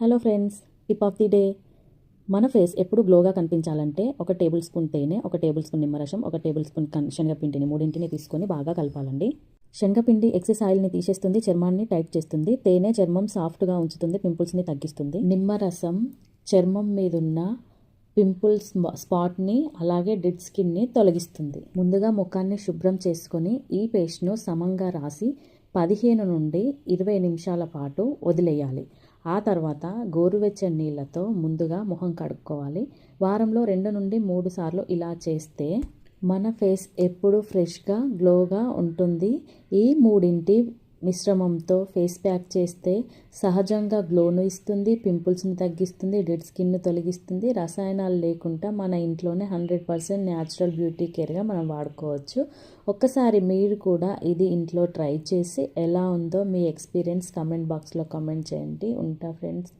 Hello friends tip of the day. మన face ఎప్పుడు గ్లోగా కనిపించాలంటే ఒక టేబుల్ స్పూన్ తేనె ఒక టేబుల్ స్పూన్ నిమ్మరసం ఒక టేబుల్ స్పూన్ కన్- శనగపిండిని మూడింటిని తీసుకొని బాగా కలపాలండి. శనగపిండి ఎక్సెస్ ఆయిల్ని తీసేస్తుంది చర్మాన్ని టైట్ చేస్తుంది. తేనె చర్మం సాఫ్ట్గా ఉంచుతుంది పింపుల్స్ని తగ్గిస్తుంది. నిమ్మరసం చర్మం మీదున్న పింపుల్స్ స్పాట్ని అలాగే డెడ్ స్కిన్ని తొలగిస్తుంది. ముందుగా ముఖాన్ని శుభ్రం చేసుకొని ఈ పేస్ట్ను సమంగా రాసి పదిహేను నుండి ఇరవై నిమిషాల పాటు వదిలేయాలి. ఆ తర్వాత గోరువెచ్చని నీళ్ళతో ముందుగా ముఖం కడుక్కోవాలి. వారంలో రెండు నుండి మూడు సార్లు ఇలా చేస్తే మన ఫేస్ ఎప్పుడు ఫ్రెష్గా గ్లోగా ఉంటుంది. ఈ మూడింటి మిశ్రమంతో ఫేస్ ప్యాక్ చేస్తే సహజంగా గ్లోను ఇస్తుంది పింపుల్స్ని తగ్గిస్తుంది డెడ్ స్కిన్ను తొలగిస్తుంది. రసాయనాలు లేకుండా మన ఇంట్లోనే హండ్రెడ్ పర్సెంట్ న్యాచురల్ బ్యూటీ కేర్గా మనం వాడుకోవచ్చు. ఒక్కసారి మీరు కూడా ఇది ఇంట్లో ట్రై చేసి ఎలా ఉందో మీ ఎక్స్పీరియన్స్ కమెంట్ బాక్స్లో కమెంట్ చేయండి. ఉంటా ఫ్రెండ్స్.